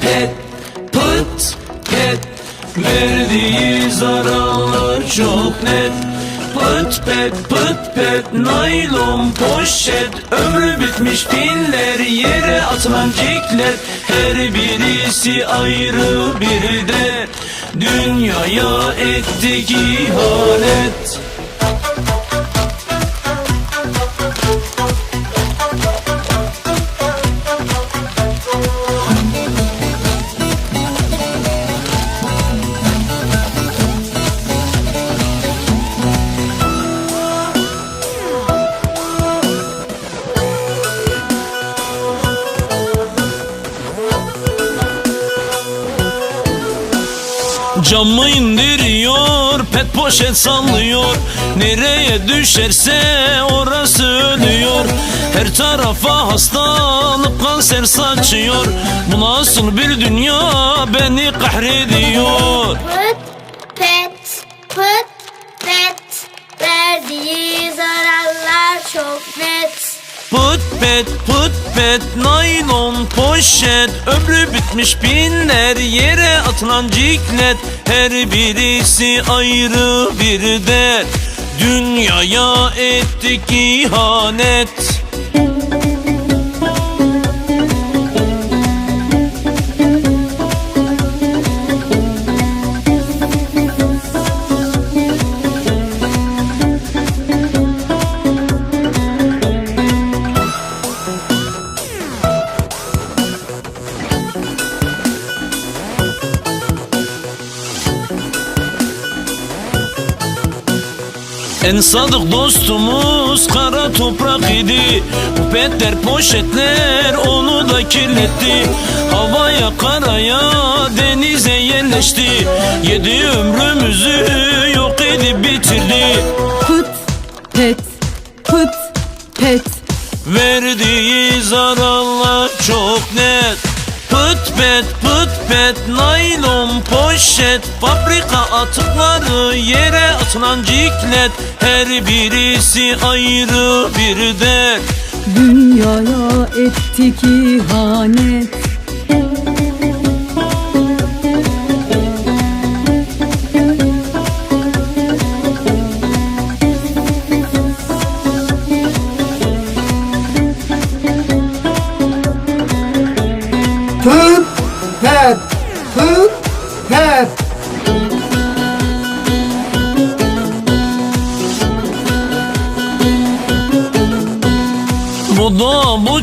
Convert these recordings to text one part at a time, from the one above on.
pet pıt pet Verdiği zararlar çok net. Pıt pet pıt pet naylon poşet. Ömrü bitmiş pinler yere atılan ciklet Her birisi ayrı bir de. Dünyaya ettik ihanet Camı indiriyor, pet poşet sallıyor. Nereye düşerse orası ölüyor. Her tarafa hastalık kanser saçıyor. Bu nasıl bir dünya beni kahrediyor. Pıt pet pıt pet. Verdiği zararlar çok net. Pıt pet pıt pet naylon poşet. Ömrü bitmiş binler yere atılan ciklet. Her birisi ayrı bir dert. Dünyaya ettik ihanet En sadık dostumuz kara toprak idi. Bu petler poşetler onu da kirletti. Havaya karaya denize yerleşti. Yedi ömrümüzü yok edip bitirdi. Pıt pet pıt pet. Verdiği zararlar çok net pet pıt pet naylon poşet Fabrika atıkları yere atılan ciklet. Her birisi ayrı bir dert. Dünyaya ettik ihanet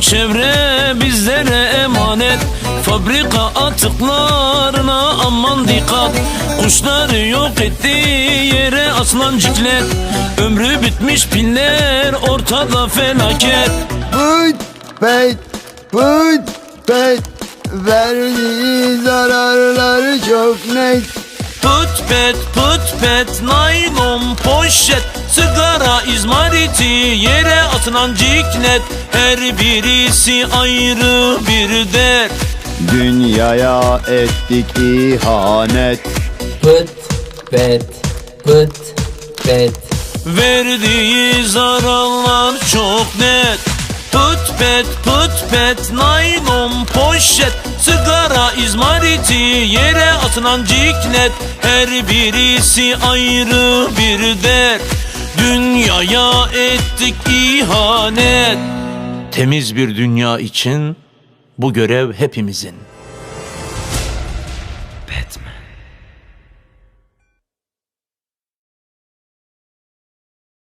çevre bizlere emanet. Fabrika atıklarına aman dikkat. Kuşları yok etti yere aslan ciklet. Ömrü bitmiş piller ortada felaket. Pıt pet pıt pet Verdiği zararlar çok net. Pıt pet pıt pet naylon poşet Sigara izmariti yere atılan ciklet. Her birisi ayrı bir dert. Dünyaya ettik ihanet. Pıt pet pıt pet. Verdiği zararlar çok net. Pıt pet pıt pet naylon poşet. Sigara izmariti yere atılan ciklet. Her birisi ayrı bir dert Dünyaya ettik ihanet. Temiz bir dünya için bu görev hepimizin